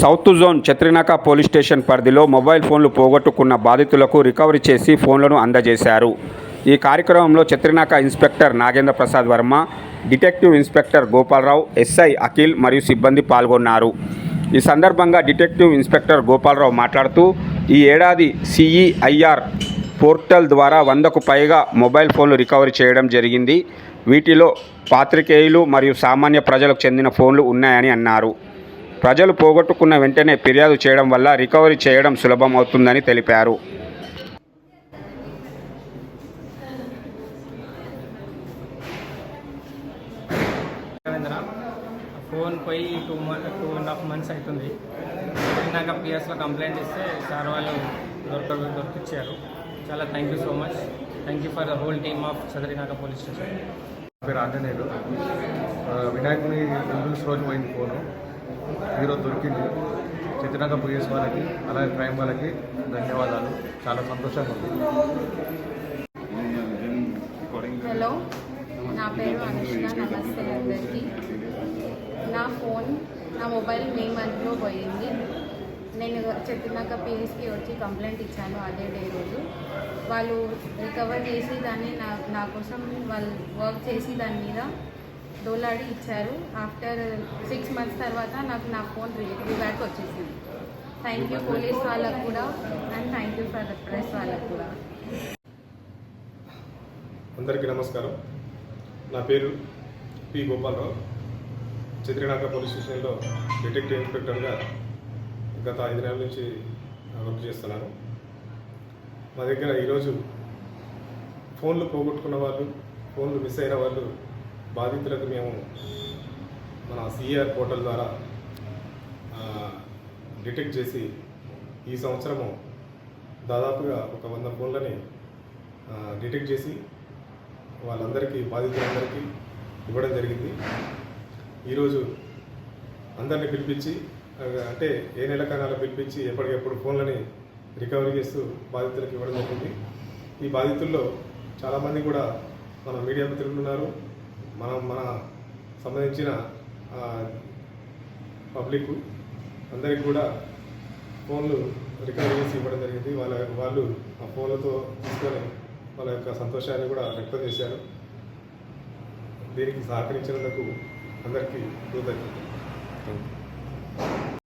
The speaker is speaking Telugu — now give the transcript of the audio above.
South zone Chatrinaka police station పరిధిలో మొబైల్ ఫోన్లు పోగొట్టుకున్న బాధితులకు రికవరీ చేసి ఫోన్లను అందజేశారు. ఈ కార్యక్రమంలో Chatrinaka inspector Nagendra Prasad Varma detective inspector Gopalarao SI Akhil మరియు సిబ్బంది పాల్గొన్నారు. ఈ సందర్భంగా డిటెక్టివ్ ఇన్స్పెక్టర్ గోపాలరావు మాట్లాడుతూ ఈ ఏడాది సిఈఐఆర్ పోర్టల్ ద్వారా వందకు పైగా మొబైల్ ఫోన్లు రికవరీ చేయడం జరిగింది. వీటిలో పాత్రికేయులు మరియు సామాన్య ప్రజలకు చెందిన ఫోన్లు ఉన్నాయని అన్నారు. ప్రజలు పోగొట్టుకున్న వెంటనే ఫిర్యాదు చేయడం వల్ల రికవరీ చేయడం సులభం అవుతుందని తెలిపారు. రవీంద్ర ఫోన్ పోయి two month two and half months అవుతుంది. ఇందాక పిఎస్లో కంప్లైంట్ ఇస్తే సార్ వాళ్ళు దొరక దొరికిచ్చారు. చాలా thank you so much. Thank you for the whole team of Chadarinaka police station. పేరు ఆంజనేయులు. ఆ, వినాయకుని ఇంగ్లీష్ రోజు పోయింది ఫోను. ఈరోజు దొరికింది. చిత్రనాక పోయేసి వాళ్ళకి అలాగే క్రైమ్ వాళ్ళకి ధన్యవాదాలు. చాలా సంతోషంగా ఉంది. హలో నా పేరు అనుష్క నమస్తే అందరికీ. నా ఫోన్ నా మొబైల్ మే మంత్లో పోయింది. నేను చెప్పినాక పిఎస్కి వచ్చి కంప్లైంట్ ఇచ్చాను అదే డే రోజు. వాళ్ళు రికవర్ చేసి దాన్ని నా నా కోసం వాళ్ళు వర్క్ చేసి దాని మీద తోలాడి ఇచ్చారు. ఆఫ్టర్ సిక్స్ మంత్స్ తర్వాత నాకు నా ఫోన్ రివ్యాక్ వచ్చేసింది. థ్యాంక్ యూ పోలీస్ వాళ్ళకు కూడా and thank you for press వాళ్ళకు కూడా. అందరికీ నమస్కారం. నా పేరు పి. గోపాలరావు. చిత్రనాక పోలీస్ స్టేషన్లో డిటెక్టివ్ ఇన్స్పెక్టర్గా గత ఐదు నెలల నుంచి వర్క్ చేస్తున్నాను. మా దగ్గర ఈరోజు ఫోన్లు పోగొట్టుకున్న వాళ్ళు ఫోన్లు మిస్ అయిన వాళ్ళు బాధితులకు మేము మన సిఆర్ పోర్టల్ ద్వారా డిటెక్ట్ చేసి ఈ సంవత్సరము దాదాపుగా ఒక వంద ఫోన్లని డిటెక్ట్ చేసి వాళ్ళందరికీ బాధితులందరికీ ఇవ్వడం జరిగింది. ఈరోజు అందరిని పిలిపించి అంటే ఏ నెల కనాలో పిలిపించి ఎప్పటికెప్పుడు ఫోన్లని రికవరీ చేస్తూ బాధితులకు ఇవ్వడం జరిగింది. ఈ బాధితుల్లో చాలామంది కూడా మన మీడియా మిత్రులు ఉన్నారు. మనం మన సంబంధించిన పబ్లిక్ అందరికి కూడా ఫోన్లు రికవరీ చేసి ఇవ్వడం జరిగింది. వాళ్ళ వాళ్ళు ఆ ఫోన్లతో తీసుకొని వాళ్ళ యొక్క సంతోషాన్ని కూడా వ్యక్తం చేశారు. దీనికి సహకరించినందుకు అందరికీ కృతజ్ఞతలు.